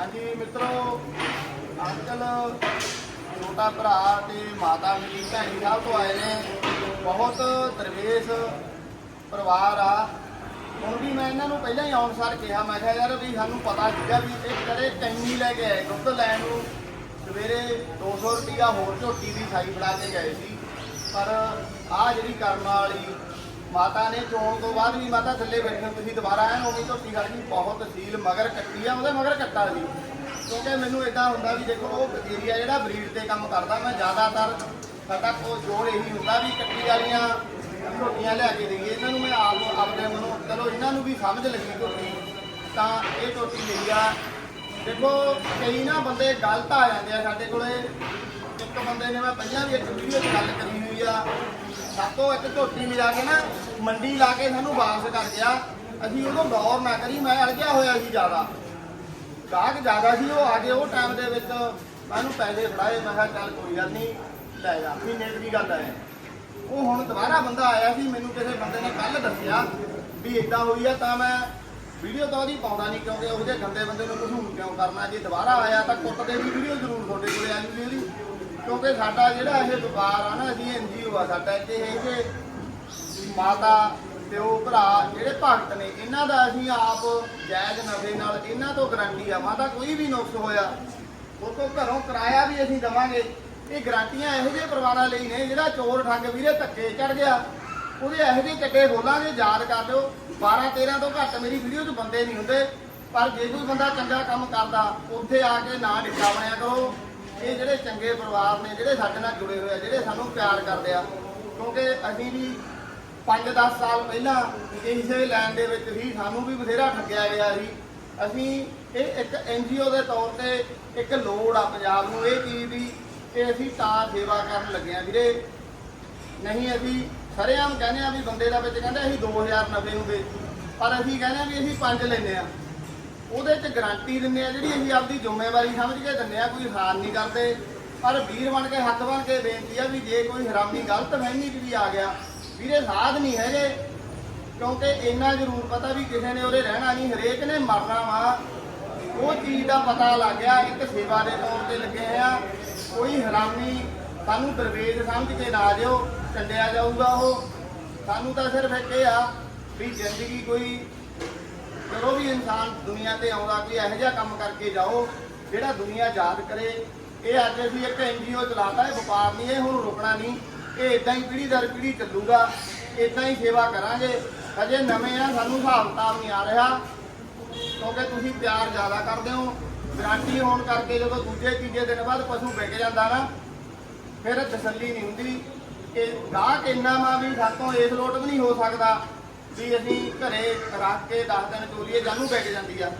ਹਾਂਜੀ ਮਿੱਤਰੋ ਅੰਕਲ ਛੋਟਾ ਭਰਾ ਤੇ ਮਾਤਾ ਮੇਰੀ ਭੈਣੀ ਸਾਹਿਬ ਤੋਂ ਆਏ ਨੇ। ਬਹੁਤ ਦਰਵੇਸ਼ ਪਰਿਵਾਰ ਆ। ਹੁਣ ਵੀ ਮੈਂ ਇਹਨਾਂ ਨੂੰ ਪਹਿਲਾਂ ਹੀ ਆਉਣ ਸਾਰ ਕਿਹਾ, ਮੈਂ ਕਿਹਾ ਯਾਰ ਵੀ ਸਾਨੂੰ ਪਤਾ ਸੀਗਾ ਵੀ ਇਹ ਕਰੇ ਕੈਨੀ ਲੈ ਕੇ ਆਏ। ਦੁੱਧ ਲੈਣ ਨੂੰ ਸਵੇਰੇ 200 ਰੁਪਿਆ ਹੋਰ ਝੋਟੀ ਦੀ ਸਾਈ ਫੜਾ ਕੇ ਗਏ ਸੀ। ਪਰ ਆ ਜਿਹੜੀ ਕਰਨ ਵਾਲੀ ਮਾਤਾ ਨੇ ਚੋਣ ਤੋਂ ਬਾਅਦ ਵੀ ਮਾਤਾ ਥੱਲੇ ਬੈਠੇ ਤੁਸੀਂ ਦੁਬਾਰਾ ਆਏ ਉਹ ਵੀ ਝੋਟੀ ਖੜ ਗਈ ਬਹੁਤ ਤਹਿਸੀਲ ਮਗਰ ਕੱਟੀ ਆ, ਉਹਦੇ ਮਗਰ ਕੱਟਾ ਸੀ। ਕਿਉਂਕਿ ਮੈਨੂੰ ਇਦਾਂ ਹੁੰਦਾ ਵੀ ਦੇਖੋ, ਉਹ ਏਰੀਆ ਜਿਹੜਾ ਬਰੀਡ ਤੇ ਕੰਮ ਕਰਦਾ, ਮੈਂ ਜ਼ਿਆਦਾਤਰ ਸਾਡਾ ਕੋ ਜੋਰ ਇਹੀ ਹੁੰਦਾ ਵੀ ਕੱਟੀ ਵਾਲੀਆਂ ਝੋਟੀਆਂ ਲਿਆ ਕੇ ਦੇਈਏ, ਇਹਨਾਂ ਨੂੰ ਮੈਂ ਆਪ ਆਪਣੇ ਮਨੋਂ ਚਲੋ, ਇਹਨਾਂ ਨੂੰ ਵੀ ਸਮਝ ਲੱਗੀ ਝੋਟੀ ਤਾਂ ਇਹ ਟੋਟੀ ਲਈ ਆ। ਦੇਖੋ, ਕਈ ਨਾ ਬੰਦੇ ਗਲਤ ਆ ਜਾਂਦੇ ਆ ਸਾਡੇ ਕੋਲੇ। ਇੱਕ ਬੰਦੇ ਨੇ ਮੈਂ ਪਹਿਲਾਂ ਵੀ ਇੱਕ ਵੀਡੀਓ 'ਚ ਗੱਲ ਕਰੀ ਹੋਈ ਸਾਤੋਂ ਇੱਕ ਝੋਟੀ ਲਿਜਾ ਕੇ ਨਾ ਮੰਡੀ ਲਾ ਕੇ ਸਾਨੂੰ ਵਾਪਸ ਕਰ ਗਿਆ। ਅਸੀਂ ਉਹਨੂੰ ਗੌਰ ਨਾ ਕਰੀ, ਮੈਂ ਅਲਝਿਆ ਹੋਇਆ ਸੀ ਜ਼ਿਆਦਾ। ਗਾਹਕ ਜ਼ਿਆਦਾ ਸੀ, ਉਹ ਆ ਗਏ ਉਹ ਟਾਈਮ ਦੇ ਵਿੱਚ ਮੈਂ ਪੈਸੇ ਫੜਾਏ, ਮੈਂ ਕਿਹਾ ਚੱਲ ਕੋਈ ਗੱਲ ਨਹੀਂ, ਲੈ ਜਾ, ਮਹੀਨੇ ਦੀ ਗੱਲ ਹੈ। ਉਹ ਹੁਣ ਦੁਬਾਰਾ ਬੰਦਾ ਆਇਆ ਸੀ, ਮੈਨੂੰ ਕਿਸੇ ਬੰਦੇ ਨੇ ਕੱਲ ਦੱਸਿਆ ਵੀ ਇਦਾਂ ਹੋਈ ਆ, ਤਾਂ ਮੈਂ ਵੀਡੀਓ ਤਾਂ ਉਹਦੀ ਪਾਉਂਦਾ ਨਹੀਂ, ਕਿਉਂਕਿ ਉਹ ਜਿਹੇ ਗੰਦੇ ਬੰਦੇ ਨੂੰ ਮਸ਼ਹੂਰ ਕਿਉਂ ਕਰਨਾ? ਜੇ ਦੁਬਾਰਾ ਆਇਆ ਤਾਂ ਕੁੱਟ ਦੇ ਵੀ ਵੀਡੀਓ ਜ਼ਰੂਰ ਤੁਹਾਡੇ ਕੋਲੇ ਆ ਜੂਗੀ ਉਹਦੀ। ਕਿਉਂਕਿ ਸਾਡਾ ਜਿਹੜਾ ਇਹ ਵਪਾਰ ਆ ਨਾ ਅਸੀਂ ਐਨਜੀਓ ਆ ਸਾਡਾ, ਇੱਥੇ ਇਹ ਕਿ ਮਾਤਾ, ਪਿਓ, ਭਰਾ ਜਿਹੜੇ ਭਗਤ ਨੇ, ਇਹਨਾਂ ਦਾ ਅਸੀਂ ਆਪ ਜਾਇਜ਼ ਨਫੇ ਨਾਲ ਇਹਨਾਂ ਤੋਂ ਗਰੰਟੀ ਆ। ਮਾਤਾ, ਕੋਈ ਵੀ ਨੁਕਸ ਹੋਇਆ ਉਹ ਤੋਂ ਘਰੋਂ ਕਿਰਾਇਆ ਵੀ ਅਸੀਂ ਦਵਾਂਗੇ। ਇਹ ਗਰੰਟੀਆਂ ਇਹੋ ਜਿਹੇ ਪਰਿਵਾਰਾਂ ਲਈ ਨੇ, ਜਿਹੜਾ ਚੋਰ ਠੱਗ ਵੀਰੇ ਧੱਕੇ ਚੜ ਗਿਆ, ਉਹਦੇ ਇਹੋ ਜਿਹੇ ਚੱਕੇ ਖੋਲਾਂਗੇ, ਯਾਦ ਕਰ ਲਿਓ 12 13 ਤੋਂ ਘੱਟ ਮੇਰੀ ਵੀਡੀਓ 'ਚ ਬੰਦੇ ਨਹੀਂ ਹੁੰਦੇ, ਪਰ ਜੇ ਕੋਈ ਬੰਦਾ ਚੰਗਾ ਕੰਮ ਕਰਦਾ, ਉੱਥੇ ਆ ਕੇ ਨਾ ਡਿੱਕਾ ਬਣਿਆ ਕਰੋ। ਇਹ ਜਿਹੜੇ ਚੰਗੇ ਪਰਿਵਾਰ ਨੇ, ਜਿਹੜੇ ਸਾਡੇ ਨਾਲ ਜੁੜੇ ਹੋਏ ਆ, ਜਿਹੜੇ ਸਾਨੂੰ ਪਿਆਰ ਕਰਦੇ ਆ, ਕਿਉਂਕਿ ਅਸੀਂ ਵੀ 5-10 ਸਾਲ ਪਹਿਲਾਂ ਇਸੇ ਲਾਈਨ ਦੇ ਵਿੱਚ ਹੀ ਸਾਨੂੰ ਵੀ ਬਥੇਰਾ ਠੱਗਿਆ ਗਿਆ ਸੀ। ਅਸੀਂ ਇਹ ਇੱਕ ਐਨਜੀਓ ਦੇ ਤੌਰ ਤੇ ਇੱਕ ਲੋੜ ਆ ਪੰਜਾਬ ਨੂੰ, ਇਹ ਚੀਜ਼ ਦੀ, ਕਿ ਅਸੀਂ ਤਾਂ ਸੇਵਾ ਕਰਨ ਲੱਗੇ ਆ। ਵੀਰੇ, ਨਹੀਂ, ਅਸੀਂ ਸਰੇਆਮ ਕਹਿੰਦੇ ਆ ਵੀ ਬੰਦੇ ਦਾ ਵਿੱਚ ਕਹਿੰਦੇ ਅਸੀਂ 2000 ਨਫੇ ਨੂੰ ਵੇਚ ਪਰ ਅਸੀਂ ਕਹਿੰਦੇ ਆ ਵੀ ਅਸੀਂ 5 ਲੈਨੇ ਆ। ਉਹਦੇ ਚ ਗਾਰੰਟੀ ਦਿੰਨੇ ਆ ਜਿਹੜੀ ਅਸੀਂ ਆਪਦੀ ਜ਼ਿੰਮੇਵਾਰੀ ਸਮਝ ਕੇ ਦਿੰਨੇ ਆ, ਕੋਈ ਹਾਰ ਨਹੀਂ ਕਰਦੇ। ਪਰ ਵੀਰ ਬਣ ਕੇ ਹੱਥ ਬਣ ਕੇ ਬੇਨਤੀ ਆ ਵੀ ਜੇ ਕੋਈ ਹਰਾਮੀ ਗਲਤ ਫਹਿਮੀ ਚ ਵੀ ਆ ਗਿਆ, ਵੀਰੇ ਸਾਧ ਨਹੀਂ ਹੈਗੇ। ਕਿਉਂਕਿ ਇੰਨਾ ਜ਼ਰੂਰ ਪਤਾ ਵੀ ਕਿਸੇ ਨੇ ਉਹਦੇ ਰਹਿਣਾ ਨਹੀਂ, ਹਰੇਕ ਨੇ ਮਰਨਾ ਵਾ। ਉਹ ਚੀਜ਼ ਦਾ ਪਤਾ ਲੱਗ ਗਿਆ, ਇੱਕ ਸੇਵਾ ਦੇ ਤੌਰ ਤੇ ਲੱਗੇ ਆ। ਕੋਈ ਹਰਾਮੀ ਸਾਨੂੰ ਦਰਵੇਜ ਸਮਝ ਕੇ ਨਾ ਦਿਓ, ਛੱਡਿਆ ਜਾਊਗਾ ਉਹ। ਸਾਨੂੰ ਤਾਂ ਸਿਰਫ ਇੱਕ ਇਹ ਆ ਵੀ ਜ਼ਿੰਦਗੀ ਕੋਈ ਜਦੋਂ ਵੀ ਇਨਸਾਨ ਦੁਨੀਆ ਤੇ ਆਉਂਦਾ, ਕੋਈ ਇਹੋ ਜਿਹਾ ਕੰਮ ਕਰਕੇ ਜਾਓ, ਜਿਹੜਾ ਦੁਨੀਆ ਯਾਦ ਕਰੇ। ਇਹ ਅੱਜ ਅਸੀਂ ਇੱਕ ਐਨਜੀਓ ਚਲਾਤਾ, ਇਹ ਵਪਾਰ ਨਹੀਂ, ਇਹ ਹੁਣ ਰੁਕਣਾ ਨਹੀਂ। ਇਹ ਇਦਾਂ ਹੀ ਪੀੜ੍ਹੀ ਦਰ ਪੀੜ੍ਹੀ ਚੱਲੂਗਾ। ਇਦਾਂ ਹੀ ਸੇਵਾ ਕਰਾਂਗੇ। ਅਜੇ ਨਵੇਂ ਆ, ਸਾਨੂੰ ਹਿਸਾਬ ਕਿਤਾਬ ਨਹੀਂ ਆ ਰਿਹਾ। ਕਿਉਂਕਿ ਤੁਸੀਂ ਪਿਆਰ ਜ਼ਿਆਦਾ ਕਰਦੇ ਹੋ। ਗਾਰੰਟੀ ਹੋਣ ਕਰਕੇ ਜਦੋਂ ਦੂਜੇ, ਤੀਜੇ ਦਿਨ ਬਾਅਦ ਪਸ਼ੂ ਵਿਕ ਜਾਂਦਾ ਨਾ, ਫਿਰ ਤਸੱਲੀ ਨਹੀਂ ਹੁੰਦੀ। ਕਿ ਗਾਹਕ ਇੰਨਾ ਮਾ ਵੀ ਸਾਤੋਂ ਇਸ ਲੋਟ ਵੀ ਨਹੀਂ ਹੋ ਸਕਦਾ। ਵੀ ਅਸੀਂ ਘਰੇ ਰੱਖ ਕੇ 10 ਦਿਨ ਚੋਲੀਏ ਜਾਨੂੰ ਵਿਕ ਜਾਂਦੀ ਆ।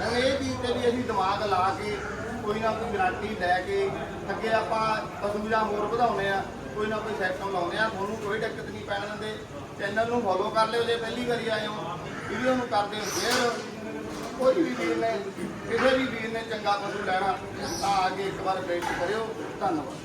ਹੁਣ ਇਹ ਚੀਜ਼ ਤੇ ਵੀ ਅਸੀਂ ਦਿਮਾਗ ਲਾ ਕੇ ਕੋਈ ਨਾ ਕੋਈ ਗਾਰੰਟੀ ਲੈ ਕੇ ਅੱਗੇ ਆਪਾਂ ਪਸ਼ੂ ਜਾਂ ਹੋਰ ਵਧਾਉਨੇ ਆ, ਕੋਈ ਨਾ ਕੋਈ ਸਿਸਟਮ ਲਾਉਂਦੇ ਆ। ਤੁਹਾਨੂੰ ਕੋਈ ਦਿੱਕਤ ਨਹੀਂ ਪੈਣ ਦਿੰਦੇ। ਚੈਨਲ ਨੂੰ ਫੋਲੋ ਕਰ ਲਿਓ ਜੇ ਪਹਿਲੀ ਵਾਰੀ ਆਏ ਹੋ। ਵੀਡੀਓ ਨੂੰ ਕਰ ਦਿਓ ਸ਼ੇਅਰ ਕੋਈ ਵੀ ਵੀਰ ਨੇ, ਕਿਸੇ ਵੀ ਵੀਰ ਨੇ ਚੰਗਾ ਪਸ਼ੂ ਲੈਣਾ, ਤਾਂ ਆ ਕੇ ਇੱਕ ਵਾਰ ਬੇਨਤੀ ਕਰਿਓ। ਧੰਨਵਾਦ।